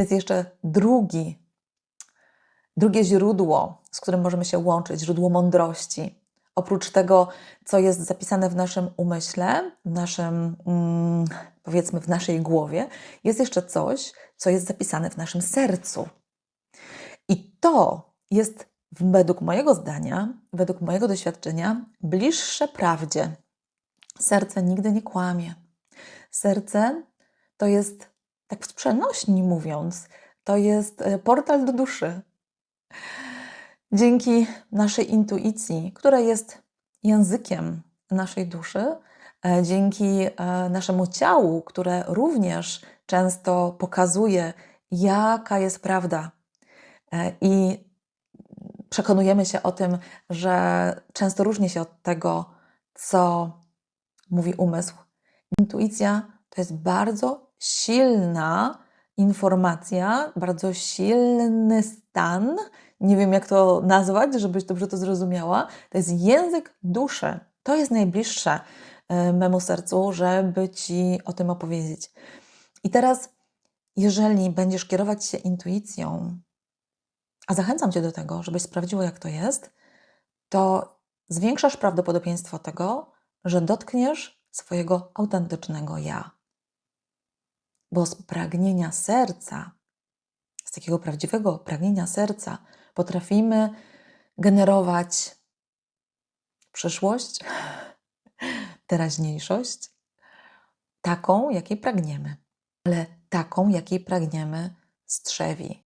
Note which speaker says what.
Speaker 1: Jest jeszcze drugi, drugie źródło, z którym możemy się łączyć, źródło mądrości. Oprócz tego, co jest zapisane w naszym umyśle, w naszym, mm, powiedzmy, w naszej głowie, jest jeszcze coś, co jest zapisane w naszym sercu. I to jest według mojego zdania, według mojego doświadczenia, bliższe prawdzie. Serce nigdy nie kłamie. Serce to jest, tak w przenośni mówiąc, to jest e, portal do duszy. Dzięki naszej intuicji, która jest językiem naszej duszy, e, dzięki e, naszemu ciału, które również często pokazuje, jaka jest prawda. I przekonujemy się o tym, że często różni się od tego, co mówi umysł. Intuicja to jest bardzo silna informacja, bardzo silny stan. Nie wiem, jak to nazwać, żebyś dobrze to zrozumiała. To jest język duszy. To jest najbliższe e, memu sercu, żeby ci o tym opowiedzieć. I teraz, jeżeli będziesz kierować się intuicją, a zachęcam cię do tego, żebyś sprawdziła, jak to jest, to zwiększasz prawdopodobieństwo tego, że dotkniesz swojego autentycznego ja. Bo z pragnienia serca, z takiego prawdziwego pragnienia serca, potrafimy generować przyszłość, teraźniejszość, taką, jakiej pragniemy, ale taką, jakiej pragniemy z trzewi.